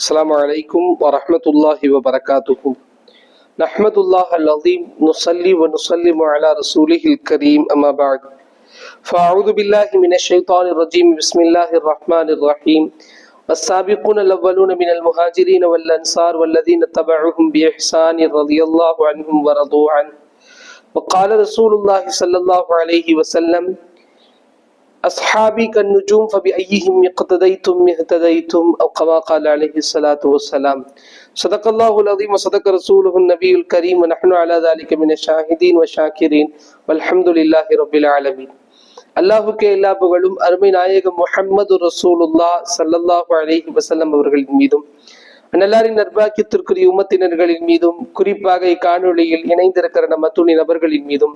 السلام عليكم ورحمة الله وبركاته. نحمد الله العظيم نصلي ونسلم على رسوله الكريم أما بعد. فأعوذ بالله من الشيطان الرجيم بسم الله الرحمن الرحيم. والسابقون الأولون من المهاجرين والأنصار والذين تبعهم بإحسان رضي الله عنهم ورضوا عنه. وقال رسول الله صلى الله عليه وسلم أصحابي كالنجوم فبأيهم اقتديتم اهتديتم أو كما قال عليه الصلاة والسلام صدق الله العظيم وصدق رسوله النبي الكريم ونحن على ذلك من الشاهدين والشاكرين والحمد لله رب العالمين அல்லாஹுக்கே எல்லா புகழும் அருமை நாயகம் முஹம்மது ரசூலுல்லா சல்லல்லாஹு அலைஹி வஸல்லம் அவர்களின் மீதும் நல்லாரின் நிர்வாகியத்திற்குரிய உமத்தினர்களின் மீதும் குறிப்பாக இக்காணொலியில் இணைந்திருக்கிற நம்ம துணி நபர்களின் மீதும்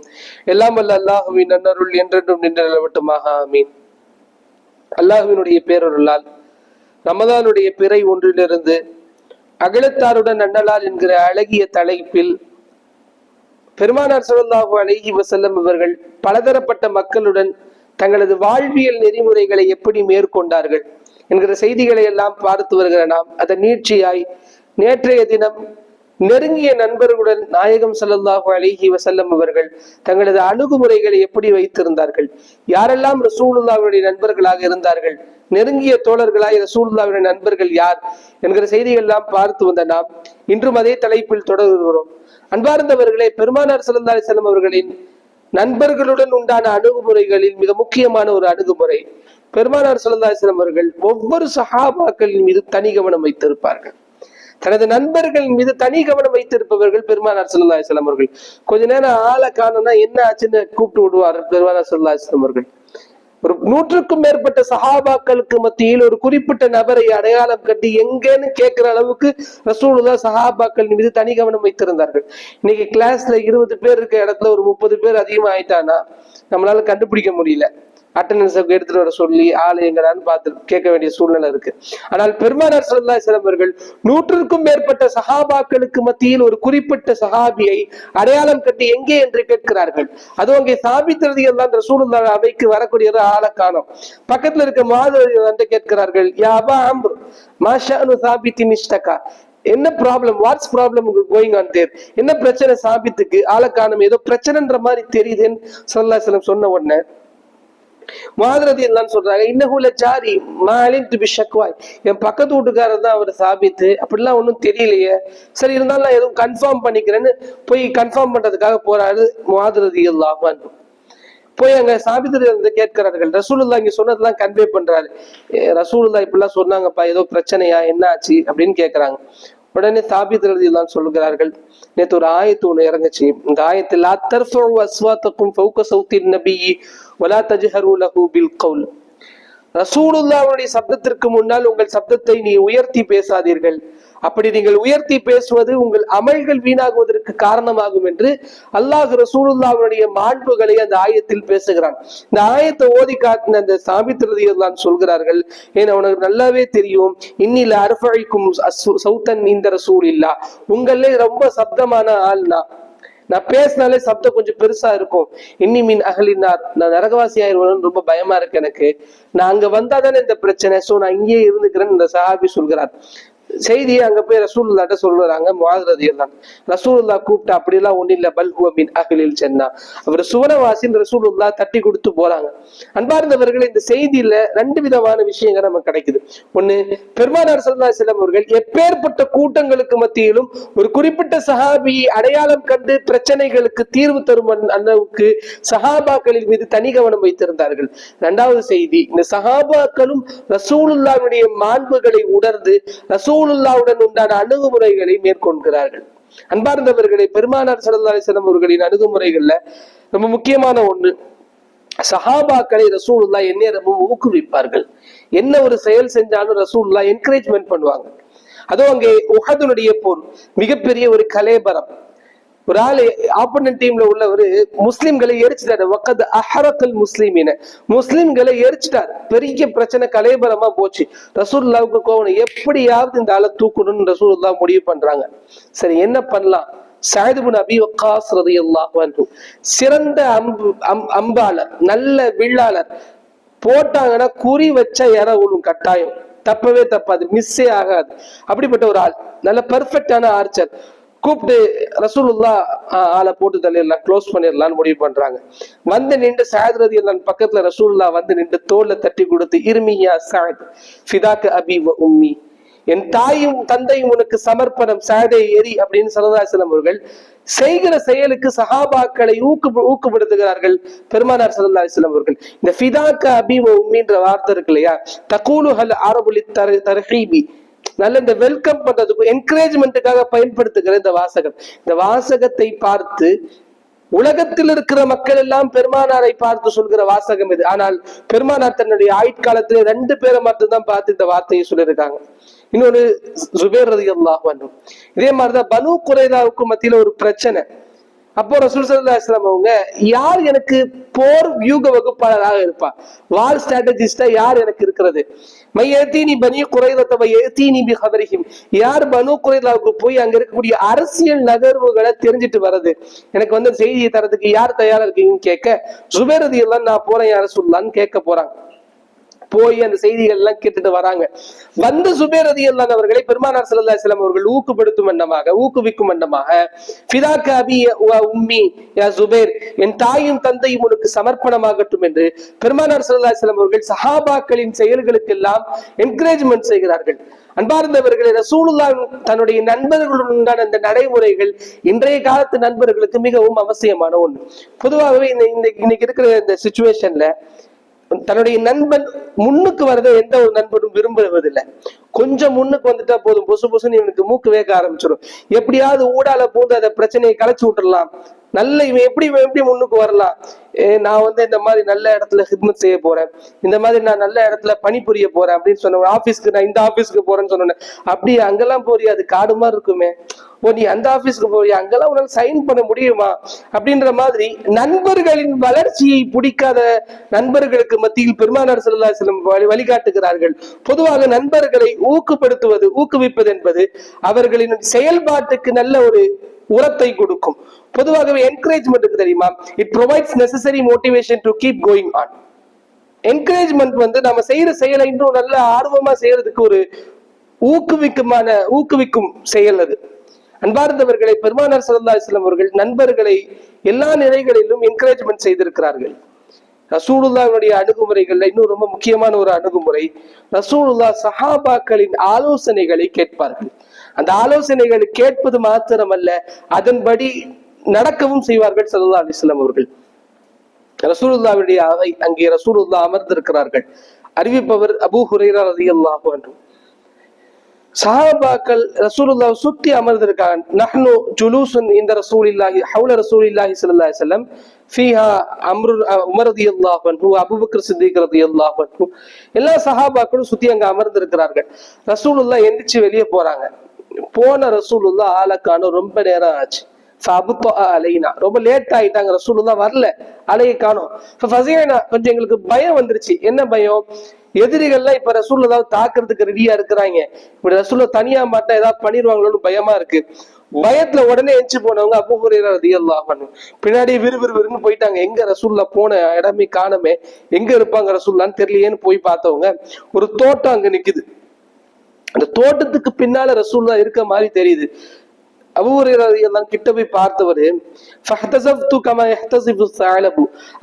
எல்லாம் வல்ல அல்லாஹுவின் நன்னருள் என்றென்றும் நின்று நிலவட்டுமாக ஆமீன். அல்லாஹுவினுடைய பேரருளால் ரமதானுடைய பிறை ஒன்றிலிருந்து அகிலத்தாருடன் அண்ணலால் என்கிற அழகிய தலைப்பில் பெருமானார் ஸல்லல்லாஹு அழகி வசல்லம் அவர்கள் பலதரப்பட்ட மக்களுடன் தங்களது வாழ்வியல் நெறிமுறைகளை எப்படி மேற்கொண்டார்கள்? என்கிற செய்திகளை எல்லாம் பார்த்து வருகிற நாம் அதன் நீட்சியாய் நேற்றைய தினம் நெருங்கிய நண்பர்களுடன் நாயகம் ஸல்லல்லாஹு அலிஹி வசல்லம் அவர்கள் தங்களது அணுகுமுறைகளை எப்படி வைத்திருந்தார்கள்? யாரெல்லாம் ரசூலுல்லாவுடைய நண்பர்களாக இருந்தார்கள்? நெருங்கிய தோழர்களாய் ரசூலுல்லாவுடைய நண்பர்கள் யார்? என்கிற செய்திகள் எல்லாம் பார்த்து வந்த நாம் இன்றும் அதே தலைப்பில் தொடர்கிறோம். அன்பார்ந்தவர்களே பெருமானார் ஸல்லல்லாஹு அலைஹி அவர்களின் நண்பர்களுடன் உண்டான அணுகுமுறைகளில் மிக முக்கியமான ஒரு அணுகுமுறை பெருமானார் ஸல்லல்லாஹு அவர்கள் ஒவ்வொரு சஹாபாக்களின் மீது தனி கவனம் வைத்திருப்பார்கள். தனது நண்பர்கள் மீது தனி கவனம் வைத்திருப்பவர்கள் பெருமானார் ஸல்லல்லாஹு அவர்கள். கொஞ்ச நேரம் ஆளை காணோம்னா என்ன ஆச்சுன்னு கூப்பிட்டு விடுவார் பெருமானார் ஸல்லல்லாஹு அவர்கள். ஒரு நூற்றுக்கும் மேற்பட்ட சஹாபாக்களுக்கு மத்தியில் ஒரு குறிப்பிட்ட நபரை அடையாளம் கட்டி எங்கன்னு கேட்கிற அளவுக்கு ரசூலுல்லா சஹாபாக்கள் மீது தனி கவனம் வைத்திருந்தார்கள். இன்னைக்கு கிளாஸ்ல இருபது பேர் இருக்க இடத்துல ஒரு முப்பது பேர் அதிகமா ஆயிட்டானா நம்மளால கண்டுபிடிக்க முடியல. அட்டண்டன்ஸ் எடுத்துட்டு வர சொல்லி ஆளு எங்கடான்னு பார்த்து கேட்க வேண்டிய சூழ்நிலை இருக்கு. ஆனால் பெருமானார் ஸல்லல்லாஹு சிலம்பர்கள் நூற்றுக்கும் மேற்பட்ட சஹாபாக்களுக்கு மத்தியில் ஒரு குறிப்பிட்ட சஹாபியை அடையாளம் கட்டி எங்கே என்று கேட்கிறார்கள். அதுவும் அங்கே சாபித்திரதி எல்லாம் ரசூலுல்லாஹ் அவைக்கு வரக்கூடிய ஆளை காணோம் பக்கத்துல இருக்க மாதிரி வந்து கேட்கிறார்கள் யாபா மாஷானு சாபித்தி நிஷ்டகா என்ன problem what's problem going on there என்ன பிரச்சனை சாபித்துக்கு? ஆளை காணும் ஏதோ பிரச்சனைன்ற மாதிரி தெரியுதுன்னு சொல்லா சிலம் சொன்ன உடனே மாதிரி எல்லாம் சொல்றாங்க இன்னகுல ஜாரி மாலின் டு பி ஷக்வாய். என் பக்கத்து வீட்டுக்காரர் தான் அவர் சாபித்து. அப்படிலாம் ஒன்றும் தெரியலையே. சரி இருந்தாலும் நான் எதுவும் கன்ஃபார்ம் பண்ணிக்கிறேன்னு போய் கன்ஃபார்ம் பண்றதுக்காக போறாரு மாதிரி இல்லாமல் போய் அங்க சாபித்திரி வந்து கேட்கிறார்கள் ரசூலுல்லா இங்க சொன்னதெல்லாம் கன்வே பண்றாரு. ரசூலுல்லா இப்படிலாம் சொன்னாங்கப்பா ஏதோ பிரச்சனையா என்ன ஆச்சு? அப்படின்னு கேக்குறாங்க. உடனே சாபித் எல்லாம் சொல்லுகிறார்கள் நேற்று ஒரு ஆயத்து ஒன்று இறங்குச்சு. இந்த ஆயத்தில் அத்தர்ஃபு அஸ்வாத்தக்கும் ஃபௌக சௌத்தின் நபி வலா தஜ்ஹரு லஹு பில் கவுல். ரசூலுல்லாவுடைய சப்தத்திற்கு முன்னால் உங்கள் சப்தத்தை நீ உயர்த்தி பேசாதீர்கள். அப்படி நீங்கள் உயர்த்தி பேசுவது உங்கள் அமல்கள் வீணாகுவதற்கு காரணமாகும் என்று அல்லாஹ் ரசூலுல்லாவுடைய மாண்புகளை அந்த ஆயத்தில் பேசுகிறான். இந்த ஆயத்தை ஓதி காட்டின அந்த சாபித்திரதியில் தான் சொல்கிறார்கள் ஏன்னா உனக்கு நல்லாவே தெரியும் இன்னில அர்ஃபழிக்கும் சௌத்தன் இந்த ரசூல் இல்லா உங்களே ரொம்ப சப்தமான ஆள்னா நான் பேசினாலே சப்தம் கொஞ்சம் பெருசா இருக்கும். இன்னி மீன் அகலினார் நான் நரகவாசி ஆயிடுவேன்னு ரொம்ப பயமா இருக்கு எனக்கு. நான் அங்க வந்தாதானே இந்த பிரச்சனை. சோ நான் இங்கேயே இருந்துக்கிறேன்னு இந்த சஹாபி சொல்கிறார். செய்தியை அங்க போய் ரசூல்லாட்ட சொல்லுறாங்க முவாதிரதி ரசூல்லா ரசூலுல்லா கூப்பிட்டு அப்படிலாம் ஒண்ணு இல்ல. பல் ஹுவ மின் அகலில் சென்னா அவர் சுவனவாசின் ரசூலுல்லா தட்டி கொடுத்து போறாங்க. அன்பார்ந்தவர்கள் இந்த செய்தியில ரெண்டு விதமான விஷயங்கள் நமக்கு கிடைக்குது. ஒண்ணு பெருமானார் சல்லா செல்லம் அவர்கள் எப்பேற்பட்ட கூட்டங்களுக்கு மத்தியிலும் ஒரு குறிப்பிட்ட சஹாபியை அடையாளம் கண்டு பிரச்சனைகளுக்கு தீர்வு தரும் அன்- அளவுக்கு சஹாபாக்களின் மீது தனி கவனம் வைத்திருந்தார்கள். இரண்டாவது செய்தி இந்த சஹாபாக்களும் ரசூலுல்லாவுடைய மாண்புகளை உணர்ந்து ரசூலுல்லாவுடன் உண்டான அணுகுமுறைகளை மேற்கொள்கிறார்கள். அன்பார்ந்தவர்களை பெருமானார் ஸல்லல்லாஹு அலைஹி அவர்களின் அணுகுமுறைகள்ல ரொம்ப முக்கியமான ஒண்ணு சஹாபாக்களை ரசூலுல்லா எந்நேரமும் ஊக்குவிப்பார்கள். என்ன ஒரு செயல் செஞ்சாலும் ரசூலுல்லா என்கரேஜ்மெண்ட் பண்ணுவாங்க. அதுவும் அங்கே உஹதுனுடைய போர் மிகப்பெரிய ஒரு கலேபரம். ஒரு ஆளு ஆப்போனன்ட் டீம்ல உள்ளவர் முஸ்லிம்களை எரிச்சிட்டாரு. வக்கத் அஹரக்கல் முஸ்லிமின. முஸ்லிம்களை எரிச்சிட்டார். பெரிய பிரச்சனை கலேபரமா போச்சு. ரசூல்லாவுக்கு கோவம் எப்படியாவது இந்த ஆளை தூக்கணும்னு ரசூல்லா முடிவு பண்றாங்க. சரி என்ன பண்ணலாம்? சாயிதுபின் அபி வக்காஸ் ரலியல்லாஹு அன்ஹு. சிறந்த அம்பு அம்- அம்பாளர் நல்ல வில்லாளர். போட்டாங்கன்னா குறி வச்சா இற விழும் கட்டாயம். தப்பவே தப்பாது. மிஸ்ஸே ஆகாது. அப்படிப்பட்ட ஒரு ஆள். நல்ல பர்ஃபெக்டான ஆர்ச்சர் கூப்பிட்டு ரசூலுல்லா ஆளை போட்டு தள்ளிடலாம் க்ளோஸ் பண்ணிடலாம்னு முடிவு பண்றாங்க. வந்து நின்று சாயத் ரதி பக்கத்துல ரசூல்லா வந்து நின்று தோல்ல தட்டி கொடுத்து இருமியா சாயத் ஃபிதாக்கு அபி வ உம்மி என் தாயும் தந்தையும் உனக்கு சமர்ப்பணம் சாதை எரி அப்படின்னு சரதாசலம் அவர்கள் செய்கிற செயலுக்கு சஹாபாக்களை ஊக்கு ஊக்கப்படுத்துகிறார்கள் பெருமானார் சல்லா அலிஸ்லாம் அவர்கள். இந்த ஃபிதாக்க அபி உம்மின்ற வார்த்தை இருக்கு இல்லையா? தகூலு ஆரபுலி தர தர் நல்ல இந்த வெல்கம் பண்றதுக்கு என்கரேஜ்மெண்ட்டுக்காக பயன்படுத்துகிற இந்த வாசகம். இந்த வாசகத்தை பார்த்து உலகத்தில் இருக்கிற மக்கள் எல்லாம் பெருமானாரை பார்த்து சொல்கிற வாசகம் இது. ஆனால் பெருமானார் தன்னுடைய ஆயுட்காலத்திலே ரெண்டு பேரை மட்டும்தான் பார்த்து இந்த வார்த்தையை சொல்லியிருக்காங்க. இன்னொரு சுபேர் ரதி அல்லாஹ் இதே மாதிரிதான் பனு குறைதாவுக்கு மத்தியில ஒரு பிரச்சனை. அப்போ ரசூல் சல்லா இஸ்லாம் அவங்க யார் எனக்கு போர் வியூக வகுப்பாளராக இருப்பா? வார் ஸ்ட்ராட்டஜிஸ்டா யார் எனக்கு இருக்கிறது? மை பனிய பனி குறைதத்தவ ஏத்தீனி பி ஹபரிஹிம் யார் பனு குறைதாவுக்கு போய் அங்க இருக்கக்கூடிய அரசியல் நகர்வுகளை தெரிஞ்சுட்டு வர்றது? எனக்கு வந்து செய்தியை தரதுக்கு யார் தயாரா இருக்கீங்கன்னு கேட்க சுபேரதி எல்லாம் நான் போறேன் யார சொல்லான்னு கேட்க போறாங்க. போய் அந்த செய்திகள் எல்லாம் கேட்டுட்டு வராங்க. வந்து சுபேர் ரதி அவர்களை பெருமானார் சல்லா இஸ்லாம் அவர்கள் ஊக்குப்படுத்தும் வண்ணமாக ஊக்குவிக்கும் வண்ணமாக பிதாக்க அபி உம்மி யா சுபேர் என் தாயும் தந்தையும் உனக்கு சமர்ப்பணமாகட்டும் என்று பெருமானார் சல்லா இஸ்லாம் அவர்கள் சஹாபாக்களின் செயல்களுக்கெல்லாம் என்கரேஜ்மெண்ட் செய்கிறார்கள். அன்பார்ந்தவர்களே ரசூலுல்லா தன்னுடைய நண்பர்களுடன் உண்டான அந்த நடைமுறைகள் இன்றைய காலத்து நண்பர்களுக்கு மிகவும் அவசியமான ஒன்று பொதுவாகவே இந்த இந்த இன்னைக்கு இருக்கிற இந்த சுச்சுவேஷன்ல தன்னுடைய நண்பன் முன்னுக்கு வரத எந்த ஒரு நண்பனும் விரும்புவதில்லை. கொஞ்சம் முன்னுக்கு வந்துட்டா போதும். பொசு பொசுன்னு இவனுக்கு மூக்கு வேக ஆரம்பிச்சிடும் எப்படியாவது ஊடால பூந்து அந்த பிரச்சனையை கலைச்சு விட்டுடலாம் நல்ல இவன் எப்படி இவன் எப்படி முன்னுக்கு வரலாம்? ஏ, நான் வந்து இந்த மாதிரி நல்ல இடத்துல ஹிட்மத் செய்ய போறேன். இந்த மாதிரி நான் நல்ல இடத்துல பணிபுரிய போறேன் அப்படின்னு சொன்ன ஆபீஸ்க்கு நான் இந்த ஆபீஸ்க்கு போறேன்னு சொன்னேன் அப்படி அங்கெல்லாம் போறியா? அது காடு மாதிரி இருக்குமே. ஓ நீ அந்த ஆபீஸ்க்கு போறியா? அங்கெல்லாம் உன்னால சைன் பண்ண முடியுமா? அப்படின்ற மாதிரி நண்பர்களின் வளர்ச்சியை பிடிக்காத நண்பர்களுக்கு மத்தியில் பெருமானார் செல்லா செல்லும் வழி வழிகாட்டுகிறார்கள். பொதுவாக நண்பர்களை ஊக்கப்படுத்துவது ஊக்குவிப்பது என்பது அவர்களின் செயல்பாட்டுக்கு நல்ல ஒரு உரத்தை கொடுக்கும். பொதுவாகவே என்கரேஜ்மெண்ட்டுக்கு தெரியுமா? It provides necessary motivation to keep going on encouragement வந்து நம்ம செய்யற செயலை இன்னும் நல்ல ஆர்வமா செய்யறதுக்கு ஒரு ஊக்குவிக்குமான ஊக்குவிக்கும் செயல் அது. அன்பார்ந்தவர்களை பெருமானார் சல்லா இஸ்லாம் அவர்கள் நண்பர்களை எல்லா நிலைகளிலும் என்கரேஜ்மெண்ட் செய்திருக்கிறார்கள். ரசூலுல்லாவுடைய அணுகுமுறைகள்ல இன்னும் ரொம்ப முக்கியமான ஒரு அணுகுமுறை ரசூலுல்லா சஹாபாக்களின் ஆலோசனைகளை கேட்பார்கள். அந்த ஆலோசனைகளை கேட்பது மாத்திரமல்ல அதன்படி நடக்கவும் செய்வார்கள் சல்லா அலிஸ்லாம் அவர்கள். ரசூலுல்லாவுடைய அவை அங்கே ரசூலுல்லா அமர்ந்திருக்கிறார்கள். அறிவிப்பவர் அபூ ஹுரைரா ரலியல்லாஹு அன்ஹு. சஹாபாக்கள் ரசூலுல்லாஹ் சுத்தி அமர்ந்திருக்காங்க. நஹ்னு ஜுலூசுன் இந்த ரசூலில்லாஹி ஹவுல ரசூலில்லாஹி இல்லாஹி சல்லா செல்லம் ஃபீஹா அம்ரு உமர் ரலியல்லாஹு அன்ஹு அபூபக்கர் சித்திக் ரலியல்லாஹு அன்ஹு எல்லா சஹாபாக்களும் சுத்தி அங்க அமர்ந்திருக்கிறார்கள். ரசூலுல்லா எந்திரிச்சு வெளியே போறாங்க. போன ரசூலுல்லா ஆலக்கான ரொம்ப நேரம் ஆச்சு. ஃபஅபுத்தா அலைனா ரொம்ப லேட் ஆயிட்டாங்க. ரசூலுல்லாஹ் வரல. அலையை காணோம். கொஞ்சம் எங்களுக்கு பயம் வந்துருச்சு. என்ன பயம்? எதிரிகள்லாம் இப்ப ரசூலுல்லாஹ் தாக்குறதுக்கு ரெடியா இருக்கிறாங்க. இப்படி ரசூல்ல தனியா மாட்டா ஏதாவது பண்ணிடுவாங்களோன்னு பயமா இருக்கு. பயத்துல உடனே எஞ்சி போனவங்க அபு ஹுரைரா ரலியல்லாஹு அன்ஹு. பின்னாடி விறுவிறுவிறுன்னு போயிட்டாங்க. எங்க ரசூல்ல போன இடமே காணமே. எங்க இருப்பாங்க ரசூல்லான்னு தெரியலையேன்னு போய் பார்த்தவங்க ஒரு தோட்டம் அங்க நிக்குது. அந்த தோட்டத்துக்கு பின்னால ரசூல்லா இருக்க மாதிரி தெரியுது. அபூரையெல்லாம் கிட்ட போய் பார்த்தவரு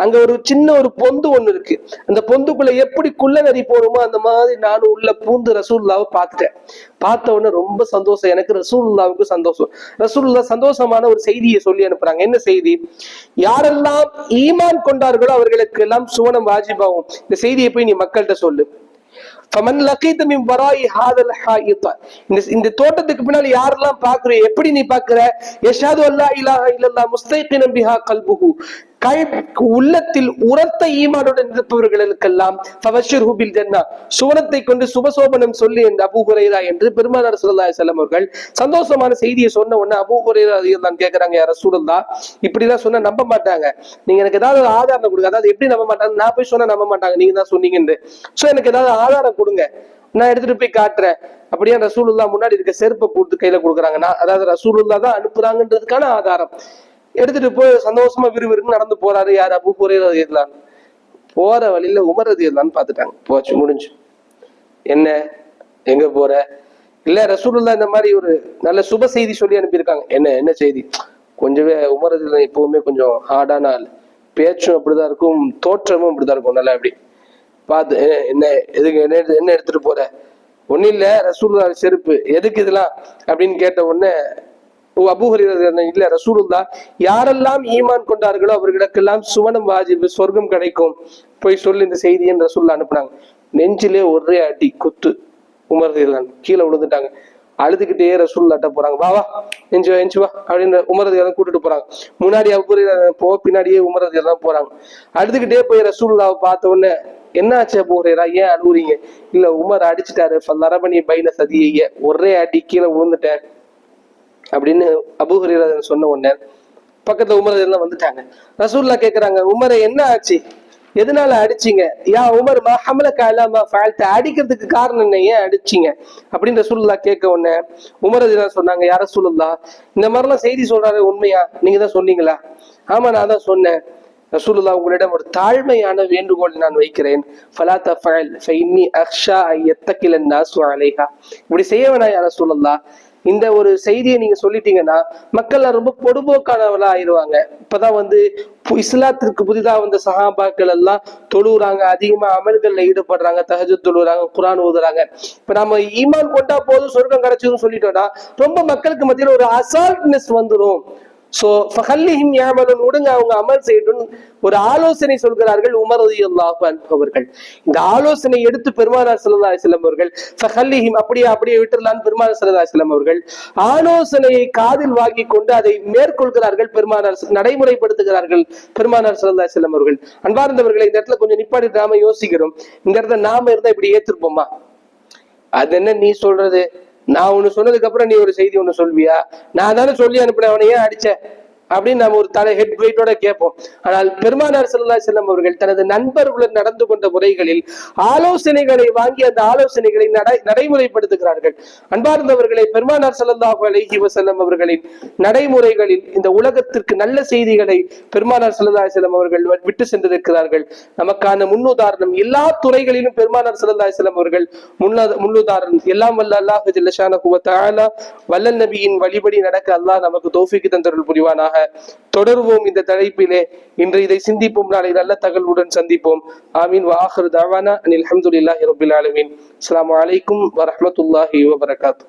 அங்க ஒரு சின்ன ஒரு பொந்து ஒண்ணு இருக்கு. அந்த பொந்துக்குள்ள எப்படி குள்ள நரி போறோமோ அந்த மாதிரி நானும் உள்ள பூந்து ரசூல்லாவை பார்த்துட்டேன். பார்த்த உடனே ரொம்ப சந்தோஷம். எனக்கு ரசூல்லாவுக்கு சந்தோஷம். ரசூல்லா சந்தோஷமான ஒரு செய்தியை சொல்லி அனுப்புறாங்க. என்ன செய்தி? யாரெல்லாம் ஈமான் கொண்டார்களோ அவர்களுக்கு எல்லாம் சுவனம் வாஜிபாகும். இந்த செய்தியை போய் நீ மக்கள்கிட்ட சொல்லு. ஃபமன் மின் ஹாதல் இந்த இந்த தோட்டத்துக்கு பின்னால் யாரெல்லாம் பாக்குற எப்படி நீ பாக்குற யஷாது அல்லா இலாஹ இல்லல்லா முஸ்தைகினம் பிஹா கல்புஹு. கல் உள்ளத்தில் உரத்த ஈமானுடன் இருப்பவர்களுக்கெல்லாம் ஃபபஷிர்ஹு பில் ஜன்னா. சுவனத்தை கொண்டு சுபசோபனம் சொல்லி என்று அபூ ஹுரைரா என்று பெருமானார் ஸல்லல்லாஹு செல்லம் அவர்கள் சந்தோஷமான செய்தியை சொன்ன உடனே அபூ ஹுரைரா ரலியல்லாஹு கேக்குறாங்க யார் ரசூலுல்லாஹ் இப்படி சொன்னா நம்ப மாட்டாங்க. நீங்க எனக்கு ஏதாவது ஒரு ஆதாரம் கொடுங்க. அதாவது எப்படி நம்ப மாட்டாங்க நான் போய் சொன்னா நம்ப மாட்டாங்க. நீங்க தான் சொன்னீங்கன்னு. சோ எனக்கு ஏதாவது ஆதாரம் கொடுங்க. நான் எடுத்துட்டு போய் காட்டுறேன். அப்படியே ரசூலுல்லா முன்னாடி இருக்க செருப்பை கொடுத்து கையில கொடுக்குறாங்க. நான் அதாவது ரசூலுல்லா தான் அனுப்புறாங்கன்றதுக்கான ஆதாரம். எடுத்துட்டு போய் சந்தோஷமா விறுவிறுன்னு நடந்து போறாரு. யார் அபு புரையலாம் போற வழியில உமரது எல்லாம் பார்த்துட்டாங்க. போச்சு முடிஞ்சு. என்ன? எங்க போற? இல்ல ரசூலுல்லா இந்த மாதிரி ஒரு நல்ல சுப செய்தி சொல்லி அனுப்பியிருக்காங்க. என்ன என்ன செய்தி? கொஞ்சமே உமரதுல எப்பவுமே கொஞ்சம் ஹார்டான ஆள். பேச்சும் அப்படிதான் இருக்கும் தோற்றமும் அப்படிதான் இருக்கும். நல்லா அப்படி பார்த்து "என்ன- எதுக்கு என்ன எடுத்து- என்ன எடுத்துட்டு போற? ஒன்னும் இல்ல ரசூல்லா செருப்பு. எதுக்கு இதெல்லாம்? அப்படின்னு கேட்ட உடனே ஓ அபூ இல்ல ரசூலுல்லா யாரெல்லாம் ஈமான் கொண்டார்களோ அவர்களுக்கெல்லாம் சுவனம் வாஜிபு சொர்க்கம் கிடைக்கும். போய் சொல்லு இந்த செய்தின்னு ரசூல்லா அனுப்புனாங்க. நெஞ்சிலே ஒரே அடி குத்து. உமர் கீழே விழுந்துட்டாங்க. அழுதுகிட்டே ரசூல்லாட்ட போறாங்க. வா வா எஞ்சி வா எஞ்சி வா அப்படின்னு உமரது எல்லாம் கூட்டிட்டு போறாங்க. முன்னாடி அபூரி போ பின்னாடியே உமரது எல்லாம் போறாங்க. அழுதுகிட்டே போய் ரசூல்லாவை பார்த்த உடனே என்ன ஆச்சு அபூரேரா ஏன் அழுவுறீங்க? இல்ல உமர் அடிச்சிட்டாரு. ஃபல்லரபனி பைன சதியைய ஒரே அடி கீழே விழுந்துட்டேன். அப்படின்னு அபுஹரீரன் சொன்ன உடனே பக்கத்துல உமர் எல்லாம் வந்துட்டாங்க. ரசூல்லா கேக்குறாங்க உமரை என்ன ஆச்சு? எதனால அடிச்சீங்க? யா உமர் மா ஹமல காலாமா ஃபால்த்த அடிக்கிறதுக்கு காரணம் என்ன? ஏன் அடிச்சீங்க? அப்படின்னு ரசூலுல்லா கேட்க உடனே உமர் அதிலாம் சொன்னாங்க யார ரசூலுல்லா இந்த மாதிரிலாம் செய்தி சொல்றாரு உண்மையா? நீங்க தான் சொன்னீங்களா? ஆமா நான் தான் சொன்னேன். ரசூலுல்லா உங்களிடம் ஒரு தாழ்மையான வேண்டுகோள் நான் வைக்கிறேன். ஃபலா தஃபல் ஃபைன்னி அக்ஷா ஐ எத்தக்கிலன் நாசு அலைஹா. இப்படி செய்ய வேணா யார ரசூலுல்லா இந்த ஒரு செய்தியை நீங்க சொல்லிட்டீங்கன்னா மக்கள் ரொம்ப பொடுபோக்கானவர்களா ஆயிடுவாங்க. இப்பதான் வந்து இஸ்லாத்திற்கு புதிதா வந்த சஹாபாக்கள் எல்லாம் தொழுகிறாங்க அதிகமா அமல்கள்ல ஈடுபடுறாங்க தஹஜு தொழுறாங்க குரான் ஓதுறாங்க இப்ப நம்ம ஈமான் கொண்டா போதும் சொர்க்கம் கிடைச்சதுன்னு சொல்லிட்டோம்னா ரொம்ப மக்களுக்கு மத்தியில ஒரு அசால்ட்னஸ் வந்துரும். சோ ஃபஹல்லிஹிம் யாமலுன் விடுங்க அவங்க அமல் செய்யட்டும் ஒரு ஆலோசனை சொல்கிறார்கள் உமர் ரலியல்லாஹு அவர்கள். இந்த ஆலோசனை எடுத்து பெருமானார் சல்லா அலைஹி அவர்கள் ஃபஹல்லிஹிம் அப்படியே அப்படியே விட்டுறலான்னு பெருமானார் சல்லா அலைஹி அவர்கள் ஆலோசனையை காதில் வாங்கி கொண்டு அதை மேற்கொள்கிறார்கள் பெருமானார் நடைமுறைப்படுத்துகிறார்கள் பெருமானார் சல்லா அலைஹி அவர்கள். அன்பார்ந்தவர்களை இந்த இடத்துல கொஞ்சம் நிப்பாட்டி நாம யோசிக்கிறோம். இந்த இடத்துல நாம இருந்தா இப்படி ஏத்திருப்போமா? அது என்ன நீ சொல்றது? நான் ஒண்ணு சொன்னதுக்கு அப்புறம் நீ ஒரு செய்தி ஒண்ணு சொல்வியா? நான் தானே சொல்லி அனுப்பினேன் அவனை ஏன் அடிச்சேன் அப்படின்னு நம்ம ஒரு தலை ஹெட் வெயிட்டோட கேட்போம். ஆனால் பெருமானார் செல்லா செல்லம் அவர்கள் தனது நண்பர்களுடன் நடந்து கொண்ட முறைகளில் ஆலோசனைகளை வாங்கி அந்த ஆலோசனைகளை நடை நடைமுறைப்படுத்துகிறார்கள். அன்பார்ந்தவர்களை பெருமானார் ஸல்லல்லாஹு அலஹி வசல்லம் அவர்களின் நடைமுறைகளில் இந்த உலகத்திற்கு நல்ல செய்திகளை பெருமானார் ஸல்லல்லாஹு செல்லம் அவர்கள் விட்டு சென்றிருக்கிறார்கள். நமக்கான முன்னுதாரணம் எல்லா துறைகளிலும் பெருமானார் ஸல்லல்லாஹு செல்லம் அவர்கள் முன்னா- முன்னுதாரணம். எல்லாம் வல்ல அல்லாஹ் வல்லல் நபியின் வழிபடி நடக்க அல்லாஹ் நமக்கு தோஃபிக்கு தந்தருள் புரிவானாக. தொடருவோம் இந்த தலைப்பிலே. இன்று இதை சிந்திப்போம் நாளை நல்ல தகவலுடன் சந்திப்போம். ஆமீன். வாஹர் தவானா அனில் அஹமதுல்லாஹி ரபுல் ஆலமின். அஸ்லாம் அலைக்கும் வரமத்துல்லாஹி வபரகாத்து